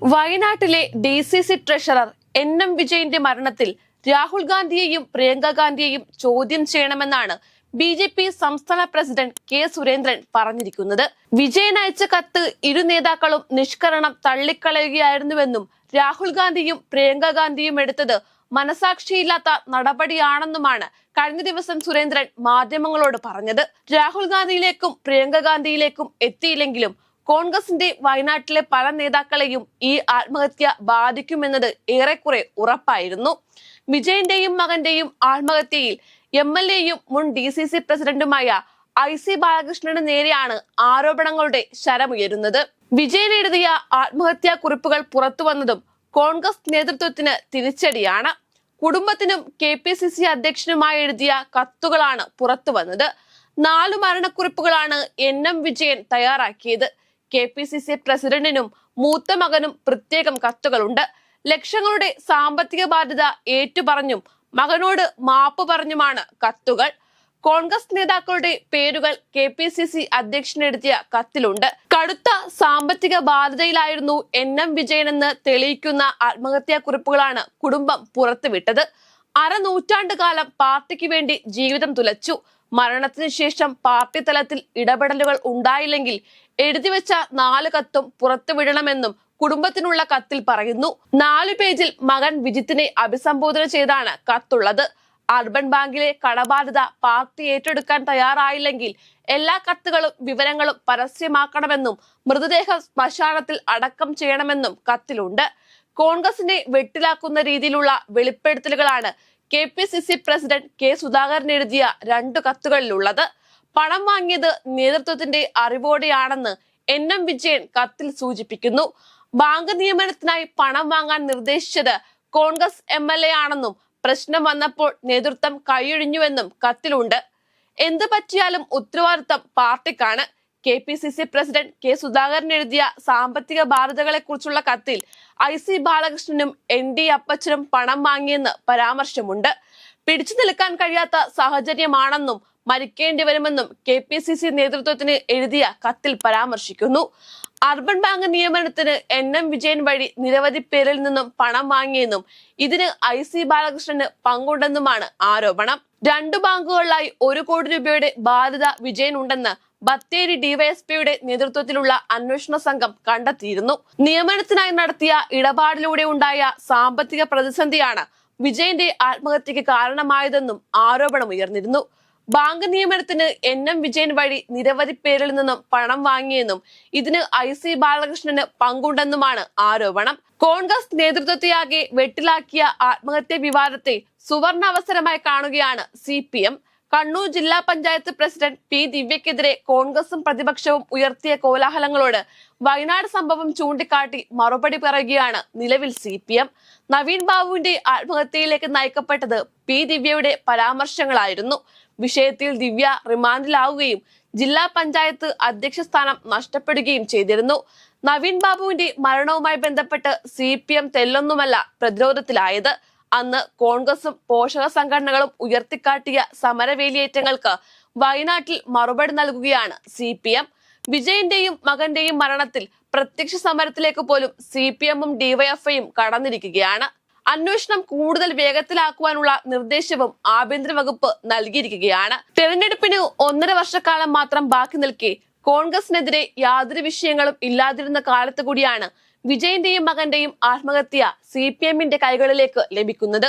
വയനാട്ടിലെ D C C treasurer N M വിജയന്റെ മരണത്തിൽ രാഹുൽ ഗാന്ധിയെയും പ്രിയങ്ക ഗാന്ധിയെയും ചോദ്യം ചെയ്യണമെന്നാണ് ബി ജെ പി സംസ്ഥാന പ്രസിഡന്റ് കെ സുരേന്ദ്രൻ പറഞ്ഞിരിക്കുന്നത്. വിജയൻ അയച്ച കത്ത് ഇരു നേതാക്കളും നിഷ്കരണം തള്ളിക്കളയുകയായിരുന്നുവെന്നും രാഹുൽ ഗാന്ധിയും പ്രിയങ്ക ഗാന്ധിയും എടുത്തത് മനസാക്ഷിയില്ലാത്ത നടപടിയാണെന്നുമാണ് കഴിഞ്ഞ ദിവസം സുരേന്ദ്രൻ മാധ്യമങ്ങളോട് പറഞ്ഞത്. രാഹുൽ ഗാന്ധിയിലേക്കും പ്രിയങ്ക ഗാന്ധിയിലേക്കും എത്തിയില്ലെങ്കിലും കോൺഗ്രസിന്റെ വയനാട്ടിലെ പല നേതാക്കളെയും ഈ ആത്മഹത്യ ബാധിക്കുമെന്നത് ഏറെക്കുറെ ഉറപ്പായിരുന്നു. വിജയന്റെയും മകന്റെയും ആത്മഹത്യയിൽ എം എൽ എയും മുൻ ഡി സി സി പ്രസിഡന്റുമായ ഐ സി ബാലകൃഷ്ണന് നേരെയാണ് ആരോപണങ്ങളുടെ ശരമുയരുന്നത്. വിജയൻ എഴുതിയ ആത്മഹത്യാ കുറിപ്പുകൾ പുറത്തു വന്നതും കോൺഗ്രസ് നേതൃത്വത്തിന് തിരിച്ചടിയാണ്. കുടുംബത്തിനും കെ പി സി സി അധ്യക്ഷനുമായി എഴുതിയ കത്തുകളാണ് പുറത്തു വന്നത്. നാലു മരണക്കുറിപ്പുകളാണ് എൻ എം വിജയൻ തയ്യാറാക്കിയത്. കെ പി സി സി പ്രസിഡന്റിനും മൂത്ത മകനും പ്രത്യേകം കത്തുകളുണ്ട്. ലക്ഷങ്ങളുടെ സാമ്പത്തിക ബാധ്യത ഏറ്റുപറഞ്ഞും മകനോട് മാപ്പ് പറഞ്ഞുമാണ് കത്തുകൾ. കോൺഗ്രസ് നേതാക്കളുടെ പേരുകൾ കെ പി സി സി അധ്യക്ഷനെടുത്തിയ കത്തിലുണ്ട്. കടുത്ത സാമ്പത്തിക ബാധ്യതയിലായിരുന്നു എൻ എം വിജയനെന്ന് തെളിയിക്കുന്ന ആത്മഹത്യാ കുറിപ്പുകളാണ് കുടുംബം പുറത്തുവിട്ടത്. അരനൂറ്റാണ്ട് കാലം പാർട്ടിക്ക് വേണ്ടി ജീവിതം തുലച്ചു. മരണത്തിന് ശേഷം പാർട്ടി തലത്തിൽ ഇടപെടലുകൾ ഉണ്ടായില്ലെങ്കിൽ എഴുതിവെച്ച നാല് കത്തും പുറത്തുവിടണമെന്നും കുടുംബത്തിനുള്ള കത്തിൽ പറയുന്നു. നാലു പേജിൽ മകൻ വിജിത്തിനെ അഭിസംബോധന ചെയ്താണ് കത്തുള്ളത്. അർബൻ ബാങ്കിലെ കടബാധ്യത പാർട്ടി ഏറ്റെടുക്കാൻ തയ്യാറായില്ലെങ്കിൽ എല്ലാ കത്തുകളും വിവരങ്ങളും പരസ്യമാക്കണമെന്നും മൃതദേഹ ശ്മശാനത്തിൽ അടക്കം ചെയ്യണമെന്നും കത്തിലുണ്ട്. കോൺഗ്രസിനെ വെട്ടിലാക്കുന്ന രീതിയിലുള്ള വെളിപ്പെടുത്തലുകളാണ് K P C C president K Sudhakaran എഴുതിയ രണ്ടു കത്തുകളിലുള്ളത്. പണം വാങ്ങിയത് നേതൃത്വത്തിന്റെ അറിവോടെയാണെന്ന് എൻ എം വിജയൻ കത്തിൽ സൂചിപ്പിക്കുന്നു. ബാങ്ക് നിയമനത്തിനായി പണം വാങ്ങാൻ നിർദ്ദേശിച്ചത് കോൺഗ്രസ് എം എൽ എ ആണെന്നും പ്രശ്നം വന്നപ്പോൾ നേതൃത്വം കൈയൊഴിഞ്ഞുവെന്നും കത്തിലുണ്ട്. എന്ത് പറ്റിയാലും ഉത്തരവാദിത്തം പാർട്ടിക്കാണ്. K P C C president K Sudhakaran എഴുതിയ സാമ്പത്തിക ബാധ്യതകളെ കുറിച്ചുള്ള കത്തിൽ ഐ സി ബാലകൃഷ്ണനും എൻ ഡി അപ്പച്ചനും പണം വാങ്ങിയെന്ന് പരാമർശമുണ്ട്. പിടിച്ചു നിൽക്കാൻ കഴിയാത്ത സാഹചര്യമാണെന്നും മരിക്കേണ്ടി വരുമെന്നും കെ പി സി സി നേതൃത്വത്തിന് എഴുതിയ കത്തിൽ പരാമർശിക്കുന്നു. അർബൻ ബാങ്ക് നിയമനത്തിന് എൻ എം വിജയൻ വഴി നിരവധി പേരിൽ നിന്നും പണം വാങ്ങിയെന്നും ഇതിന് ഐ സി ബാലകൃഷ്ണന് പങ്കുണ്ടെന്നുമാണ് ആരോപണം. രണ്ടു ബാങ്കുകളിലായി ഒരു കോടി രൂപയുടെ ബാധ്യത വിജയൻ ഉണ്ടെന്ന് ബത്തേരി ഡിവൈഎസ്പിയുടെ നേതൃത്വത്തിലുള്ള അന്വേഷണ സംഘം കണ്ടെത്തിയിരുന്നു. നിയമനത്തിനായി നടത്തിയ ഇടപാടിലൂടെ ഉണ്ടായ സാമ്പത്തിക പ്രതിസന്ധിയാണ് വിജയന്റെ ആത്മഹത്യക്ക് കാരണമായതെന്നും ആരോപണം ഉയർന്നിരുന്നു. ബാങ്ക് നിയമനത്തിന് എൻ എം വിജയൻ വഴി നിരവധി പേരിൽ നിന്നും പണം വാങ്ങിയെന്നും ഇതിന് ഐ സി ബാലകൃഷ്ണന് പങ്കുണ്ടെന്നുമാണ് ആരോപണം. കോൺഗ്രസ് നേതൃത്വത്തെയാകെ വെട്ടിലാക്കിയ ആത്മഹത്യ വിവാദത്തെ സുവർണ അവസരമായി കാണുകയാണ് സി പി എം. കണ്ണൂർ ജില്ലാ പഞ്ചായത്ത് പ്രസിഡന്റ് പി ദിവ്യക്കെതിരെ കോൺഗ്രസും പ്രതിപക്ഷവും ഉയർത്തിയ കോലാഹലങ്ങളോട് വയനാട് സംഭവം ചൂണ്ടിക്കാട്ടി മറുപടി പറയുകയാണ് നിലവിൽ സി പി എം. നവീൻ ബാബുവിന്റെ ആത്മഹത്യയിലേക്ക് നയിക്കപ്പെട്ടത് പി ദിവ്യയുടെ പരാമർശങ്ങളായിരുന്നു. വിഷയത്തിൽ ദിവ്യ റിമാൻഡിലാവുകയും ജില്ലാ പഞ്ചായത്ത് അധ്യക്ഷ സ്ഥാനം നഷ്ടപ്പെടുകയും ചെയ്തിരുന്നു. നവീൻ ബാബുവിന്റെ മരണവുമായി ബന്ധപ്പെട്ട് സി പി എം തെല്ലൊന്നുമല്ല പ്രതിരോധത്തിലായത്. അന്ന് കോൺഗ്രസും പോഷക സംഘടനകളും ഉയർത്തിക്കാട്ടിയ സമരവേലിയേറ്റങ്ങൾക്ക് വയനാട്ടിൽ മറുപടി നൽകുകയാണ് സി പി എം. വിജയന്റെയും മകന്റെയും മരണത്തിൽ പ്രത്യക്ഷ സമരത്തിലേക്ക് പോലും സി പി എമ്മും ഡിവൈഎഫ്ഐയും കടന്നിരിക്കുകയാണ്. അന്വേഷണം കൂടുതൽ വേഗത്തിലാക്കുവാനുള്ള നിർദ്ദേശവും ആഭ്യന്തര വകുപ്പ് നൽകിയിരിക്കുകയാണ്. തെരഞ്ഞെടുപ്പിന് ഒന്നര വർഷക്കാലം മാത്രം ബാക്കി നിൽക്കെ കോൺഗ്രസിനെതിരെ യാതൊരു വിഷയങ്ങളും ഇല്ലാതിരുന്ന കാലത്ത് കൂടിയാണ് വിജയന്റെയും മകന്റെയും ആത്മഹത്യ സി പി എമ്മിന്റെ കൈകളിലേക്ക് ലഭിക്കുന്നത്.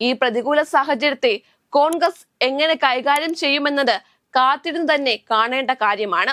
ഈ പ്രതികൂല സാഹചര്യത്തെ കോൺഗ്രസ് എങ്ങനെ കൈകാര്യം ചെയ്യുമെന്നത് കാത്തിരുന്ന് തന്നെ കാണേണ്ട കാര്യമാണ്.